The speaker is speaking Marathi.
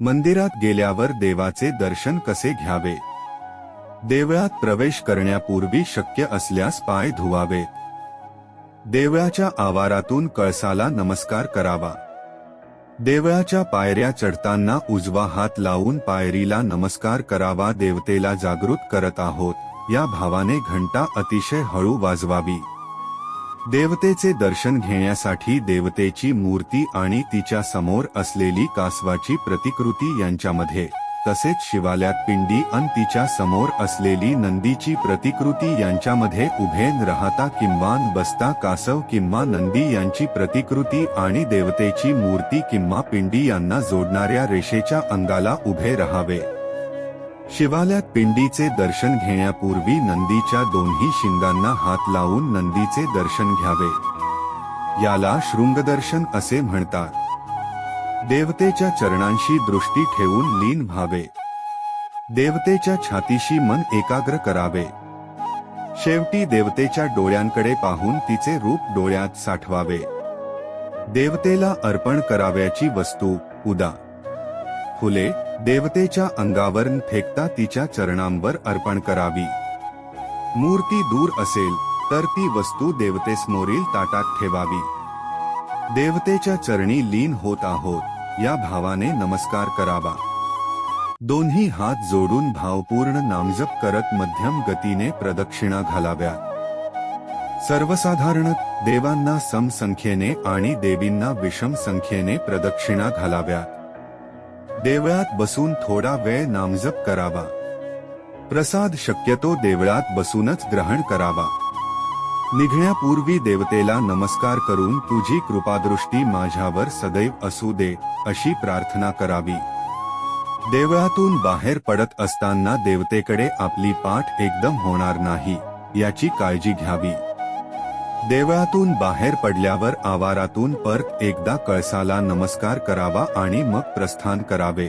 मंदिरात गेल्यावर देवाचे दर्शन कसे घ्यावे? देवळात प्रवेश करण्यापूर्वी शक्य असल्यास पाय धुवावे. देवळाच्या आवारातून कळसाला नमस्कार करावा. देवळाच्या पायऱ्या चढताना उजवा हात लावून पायरीला नमस्कार करावा देवतेला जागृत करत आहोत या भावाने घंटा अतिशय हळू वाजवावी. देवतेचे दर्शन घेण्यासाठी देवतेची मूर्ती आणि तिच्या समोर असलेली कासवाची प्रतिकृती यांच्यामध्ये तसेच शिवालयात पिंडी अन तिच्या समोर असलेली नंदीची प्रतिकृती यांच्यामध्ये उभे न राहता किंवा बसता कासव किंवा नंदी यांची प्रतिकृती आणि देवतेची मूर्ती किंवा पिंडी यांना जोडणाऱ्या रेषेच्या अंगाला उभे राहावे. शिवाल्यात पिंडीचे दर्शन घेण्यापूर्वी नंदीच्या दोन्ही शिंगांना हात लावून नंदीचे दर्शन घ्यावे. याला शृंगदर्शन असे म्हणतात. देवतेच्या चरणांशी दृष्टी ठेवून लीन व्हावे. देवतेच्या छातीशी मन एकाग्र करावे. शेवटी देवतेच्या डोळ्यांकडे पाहून तिचे रूप डोळ्यात साठवावे. देवतेला अर्पण कराव्याची वस्तू उदा. फुले देवतेच्या अंगावर फेकता तिच्या चरणांवर अर्पण करावी. मूर्ती दूर असेल तर ती वस्तू देवतेसमोरील ताटात ठेवावी. देवतेच्या चरणी लीन होत आहोत या भावाने नमस्कार करावा. दोन्ही हात जोडून भावपूर्ण नामजप करत मध्यम गतीने प्रदक्षिणा घालाव्या. सर्वसाधारण देवांना सम संख्येने आणि देवींना विषम संख्येने प्रदक्षिणा घालाव्या. देवळात बसून थोडा वेळ नामजप करावा. प्रसाद शक्यतो देवळात बसूनच ग्रहण करावा. निघण्यापूर्वी देवतेला नमस्कार करून तुझी कृपादृष्टी माझ्यावर सदैव असू दे अशी प्रार्थना करावी. देवळातून बाहेर पडत असताना देवतेकडे आपली पाठ एकदम होणार नाही याची काळजी घ्यावी. देवळातून बाहेर पडल्यावर आवारातून परत एकदा कळसाला नमस्कार करावा आणि मग प्रस्थान करावे.